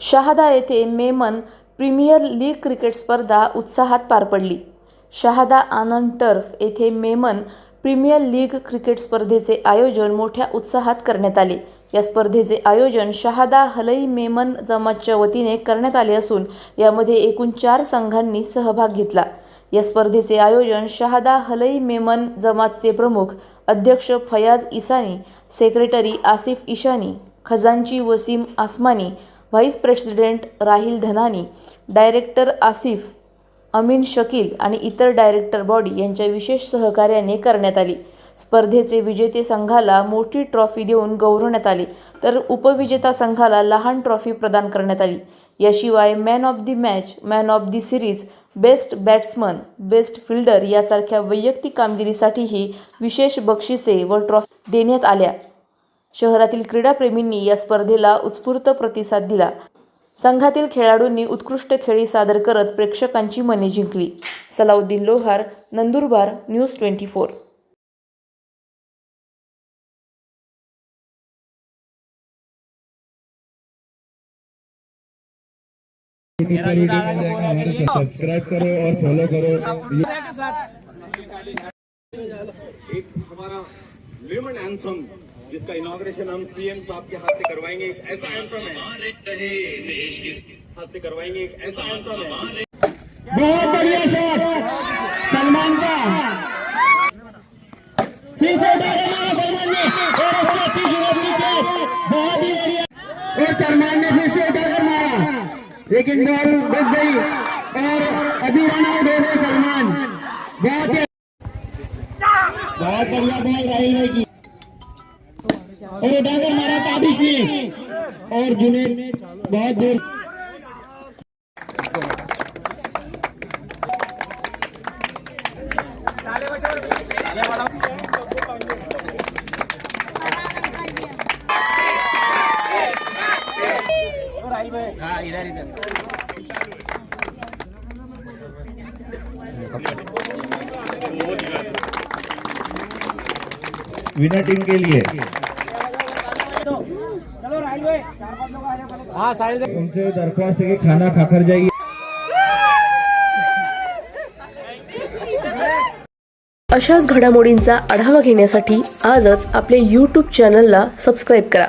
शहादा येथे Memon premier league cricket स्पर्धा उत्साहात पार पडली. शहादा आनंद टर्फ येथे मेमन प्रीमियर लीग क्रिकेट स्पर्धेचे आयोजन मोठ्या उत्साहात करण्यात आले. या स्पर्धेचे आयोजन शहादा हलई मेमन जमातच्या वतीने करण्यात आले असून यामध्ये एकूण चार संघांनी सहभाग घेतला. या स्पर्धेचे आयोजन शहादा हलई मेमन जमातचे प्रमुख अध्यक्ष फयाज इसानी सेक्रेटरी आसिफ इशानी खजांची Wasim Asmani vice president Rahil Dhanani director Asif Amin Shakil आणि इतर डायरेक्टर बॉडी यांच्या विशेष सहकार्याने करण्यात आली. स्पर्धेचे विजेते संघाला मोठी ट्रॉफी देऊन गौरवण्यात आले तर उपविजेता संघाला लहान ट्रॉफी प्रदान करण्यात आली. याशिवाय man of the match man of the series best batsman best fielder यासारख्या वैयक्तिक कामगिरीसाठीही विशेष बक्षिसे व ट्रॉफी देण्यात आल्या. शहरातील क्रीडाप्रेमींनी या स्पर्धेला उत्स्फूर्त प्रतिसाद दिला. संघातील खेळाडूंनी उत्कृष्ट खेळी सादर करत प्रेक्षकांची मने जिंकली. Salauddin Lohar Nandurbar news twenty four. Subscribe करो और फॉलो करो। एक हमारा विमेन एंथम जिसका इनॉग्रेशन हम सीएम साहब के हाथ से करवाएँगे एक ऐसा एंथम है। हाथ से करवाएँगे एक ऐसा एंथम है। बहुत बढ़िया शॉट सलमान का। फिर से सलमान ने और उससे अच्छी की बहुत ही बढ़िया। और सलमान ने फिर से उठाकर मारा। लेकिन बॉल डूब गई और अभी रन आउट हो गए सलमान। बहुत ही बहुत बढ़िया बॉल और उठाकर मारा ताबिश ने और जुनेद बहुत दूर विनर टीम के लिए उनसे दरख्वास्त है कि खाना खाकर जाइए अशाच घडामोडींचा आढावा घेण्यासाठी आजच आपल्या यूट्यूब चॅनलला सबस्क्राईब करा.